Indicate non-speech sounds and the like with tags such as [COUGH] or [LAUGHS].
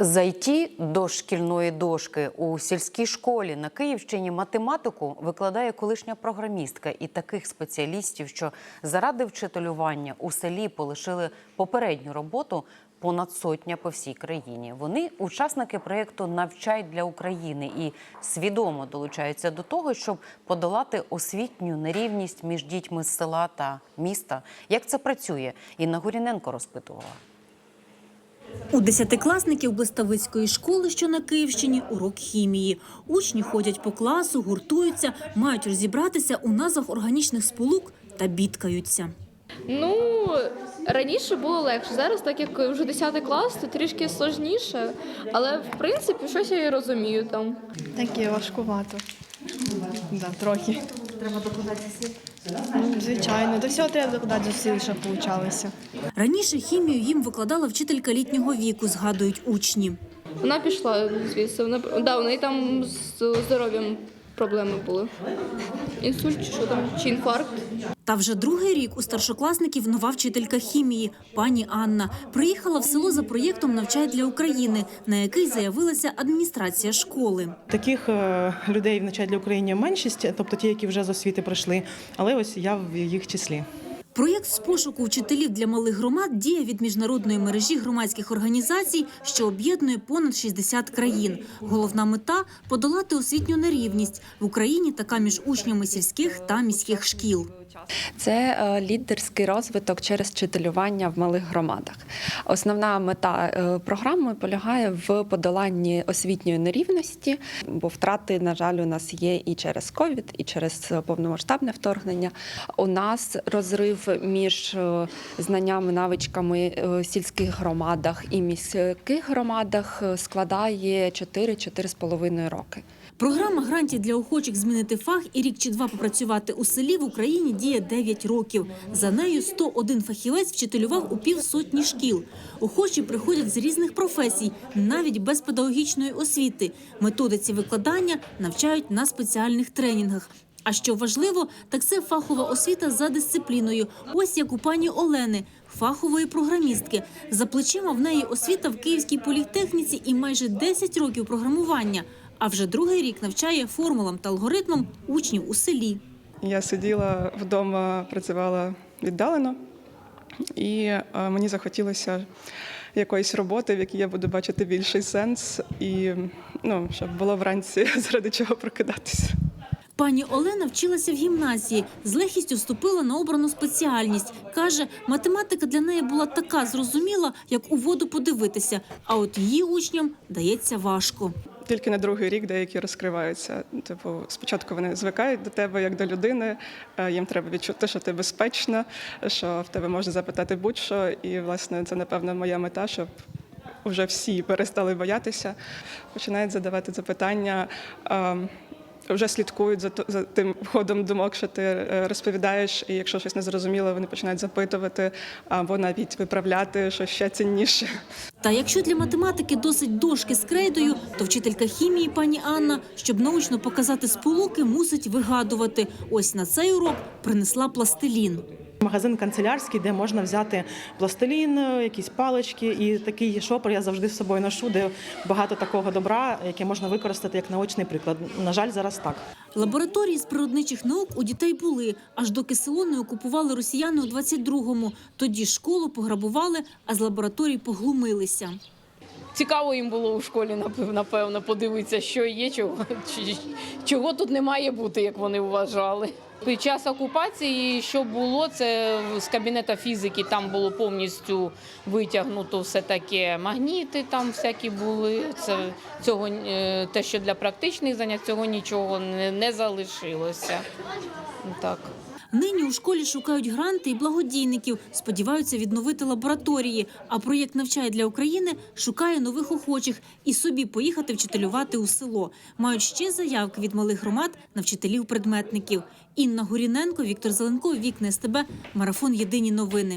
Зайти до шкільної дошки у сільській школі на Київщині математику викладає колишня програмістка і таких спеціалістів, що заради вчителювання у селі полишили попередню роботу понад сотня по всій країні. Вони учасники проєкту Навчай для України і свідомо долучаються до того, щоб подолати освітню нерівність між дітьми з села та міста. Як це працює? Інна Гуріненко розпитувала. У десятикласників Блиставицької школи, що на Київщині, урок хімії. Учні ходять по класу, гуртуються, мають розібратися у назвах органічних сполук та бідкаються. Ну, раніше було легше. Зараз, так як вже 10 клас, то трішки сложніше. Але в принципі щось я і розумію там. Так Таке важкувато. Да, трохи. Треба докладати зусиль? Звичайно, до всього треба докладати зусиль, щоб получалося. Раніше хімію їм викладала вчителька літнього віку, згадують учні. Вона пішла звідси. Вона да, вона неї там з здоров'ям проблеми були. Інсульт чи що там, чи інфаркт. Та вже другий рік у старшокласників нова вчителька хімії, пані Анна, приїхала в село за проєктом «Навчай для України», на який заявилася адміністрація школи. Таких е, людей в «Навчай для України меншість, тобто ті, які вже з освіти пройшли, але ось я в їх числі. Проєкт з пошуку вчителів для малих громад діє від міжнародної мережі громадських організацій, що об'єднує понад 60 країн. Головна мета – подолати освітню нерівність в Україні така між учнями сільських та міських шкіл. Це е, лідерський розвиток через вчителювання в малих громадах. Основна мета е, програми полягає в подоланні освітньої нерівності, бо втрати, на жаль, у нас є і через ковід, і через повномасштабне вторгнення. У нас розрив між е, знаннями, навичками е, в сільських громадах і міських громадах е, складає 4-4,5 роки. Програма грантів для охочих змінити фах і рік чи два попрацювати у селі в Україні діє 9 років. За нею 101 фахівець вчителював у півсотні шкіл. Охочі приходять з різних професій, навіть без педагогічної освіти. Методиці викладання навчають на спеціальних тренінгах. А що важливо, так це фахова освіта за дисципліною. Ось як у пані Олени, фахової програмістки. За плечима в неї освіта в Київській політехніці і майже 10 років програмування. А вже другий рік навчає формулам та алгоритмам учнів у селі. Я сиділа вдома, працювала віддалено, і е, мені захотілося якоїсь роботи, в якій я буду бачити більший сенс, і ну, щоб було вранці [LAUGHS] заради чого прокидатися. Пані Олена вчилася в гімназії, з легкістю вступила на обрану спеціальність. Каже, математика для неї була така зрозуміла, як у воду подивитися. А от її учням дається важко. Тільки на другий рік деякі розкриваються. Типу, спочатку вони звикають до тебе як до людини. е, Їм треба відчути, що ти безпечна, що в тебе можна запитати будь-що. І, власне, це напевно моя мета, щоб вже всі перестали боятися, починають задавати запитання. Вже слідкують за, за тим ходом думок, що ти е, розповідаєш, і якщо щось не зрозуміло, вони починають запитувати або навіть виправляти, що ще цінніше. Та якщо для математики досить дошки з крейдою, то вчителька хімії пані Анна, щоб научно показати сполуки, мусить вигадувати. Ось на цей урок принесла пластилін. Магазин канцелярський, де можна взяти пластилін, якісь палички, і такий шопер я завжди з собою ношу, де багато такого добра, яке можна використати як наочний приклад. На жаль, зараз так. Лабораторії з природничих наук у дітей були, аж доки село не окупували росіяни у 22-му. Тоді школу пограбували, а з лабораторій поглумилися. Цікаво їм було у школі, напев- напевно, подивитися, що є, чого, чого тут не має бути, як вони вважали. Під час окупації, що було, це з кабінета фізики там було повністю витягнуто все таке магніти, там всякі були. Це цього е, те, що для практичних занять, цього нічого не, не залишилося. Так. Нині у школі шукають гранти і благодійників, сподіваються відновити лабораторії. А проєкт навчає для України» шукає нових охочих і собі поїхати вчителювати у село. Мають ще заявки від малих громад на вчителів-предметників. Інна Горіненко, Віктор Зеленко, Вікне СТБ, Марафон Єдині новини.